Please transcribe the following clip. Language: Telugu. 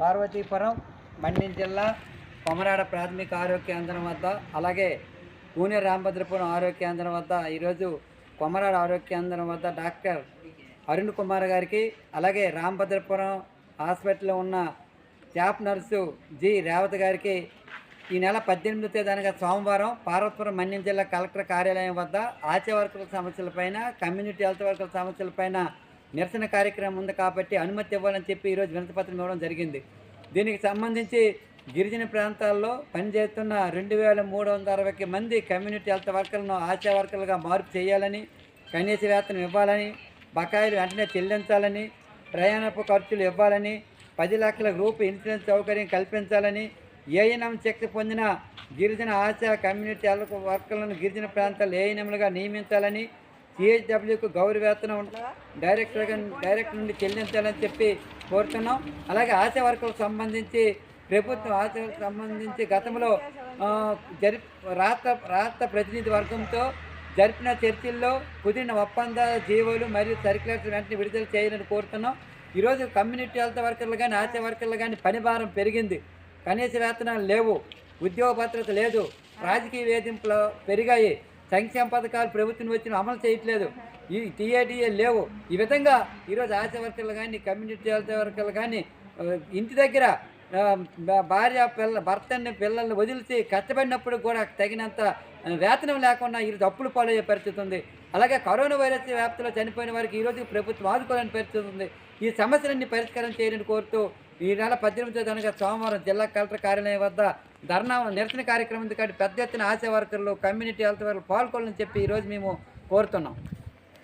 పార్వతీపురం మండ్యం జిల్లా కొమరాడ ప్రాథమిక ఆరోగ్య కేంద్రం వద్ద అలాగే పూణె రామభద్రపురం ఆరోగ్య కేంద్రం వద్ద ఈరోజు కొమరాడ ఆరోగ్య కేంద్రం వద్ద డాక్టర్ అరుణ్ కుమార్ గారికి అలాగే రామభద్రపురం హాస్పిటల్లో ఉన్న స్టాఫ్ నర్సు జి. రేవతి గారికి ఈ నెల పద్దెనిమిదో తేదీ సోమవారం పార్వతీపురం మన్యం జిల్లా కలెక్టర్ కార్యాలయం వద్ద ఆశా వర్కర్ల సమస్యలపైన కమ్యూనిటీ హెల్త్ వర్కర్ల సమస్యలపైన నిరసన కార్యక్రమం ఉంది కాబట్టి అనుమతి ఇవ్వాలని చెప్పి ఈరోజు వినతిపత్రం ఇవ్వడం జరిగింది. దీనికి సంబంధించి గిరిజన ప్రాంతాల్లో పనిచేస్తున్న రెండు వేల మూడు వందల అరవై మంది కమ్యూనిటీ హెల్త్ వర్కర్లను ఆశా వర్కర్లుగా మార్పు చేయాలని కనీస వేతనం ఇవ్వాలని బకాయిలు వెంటనే చెల్లించాలని ప్రయాణపు ఖర్చులు ఇవ్వాలని పది లక్షల గ్రూప్ ఇన్సూరెన్స్ సౌకర్యం కల్పించాలని ఏఎన్ఎం శక్తి పొందిన గిరిజన ఆశా కమ్యూనిటీ హెల్త్ వర్కర్లను గిరిజన ప్రాంతాల్లో ఏఎన్ఎంలుగా నియమించాలని సిహెచ్డబ్ల్యూకు గౌరవేతనం డైరెక్టర్గా డైరెక్టర్ డైరెక్టర్ నుండి చెల్లించాలని చెప్పి కోరుతున్నాం. అలాగే ఆశా వర్కర్లకు సంబంధించి ప్రభుత్వం ఆశలకు సంబంధించి గతంలో జరి రాష్ట్ర రాష్ట్ర ప్రతినిధి వర్గంతో జరిపిన చర్చల్లో కుదిరిన ఒప్పంద జీవోలు మరియు సర్క్యులర్స్ వెంటనే విడుదల చేయాలని కోరుతున్నాం. ఈరోజు కమ్యూనిటీ హెల్త్ వర్కర్లు కానీ ఆశా వర్కర్లు కానీ పని భారం పెరిగింది. కనీస వేతనాలు లేవు. ఉద్యోగ భద్రత లేదు. రాజకీయ వేధింపులు పెరిగాయి. సంక్షేమ పథకాలు ప్రభుత్వం వచ్చిన అమలు చేయట్లేదు. ఈ టీఏడిఏ లేవు. ఈ విధంగా ఈరోజు ఆశా వర్కర్లు కానీ కమ్యూనిటీ హెల్త్ వర్కర్లు కానీ ఇంటి దగ్గర భార్య పిల్ల భర్తని పిల్లల్ని వదిలిచి కష్టపడినప్పుడు కూడా తగినంత వేతనం లేకుండా ఈరోజు అప్పులు పాలయ్యే పరిస్థితి ఉంది. అలాగే కరోనా వైరస్ వ్యాప్తిలో చనిపోయిన వారికి ఈరోజు ప్రభుత్వం ఆదుకోవాలని పరిస్థితి ఉంది. ఈ సమస్యలన్నీ పరిష్కారం చేయాలని కోరుతూ ఈ నెల పద్దెనిమిదో తనగా సోమవారం జిల్లా కలెక్టర్ కార్యాలయం వద్ద ధర్నా నిరసన కార్యక్రమం ఉంది కాబట్టి పెద్ద ఎత్తున ఆశా వర్కర్లు కమ్యూనిటీ హెల్త్ వర్కర్లు పాల్గొనాలని చెప్పి ఈరోజు మేము కోరుతున్నాం.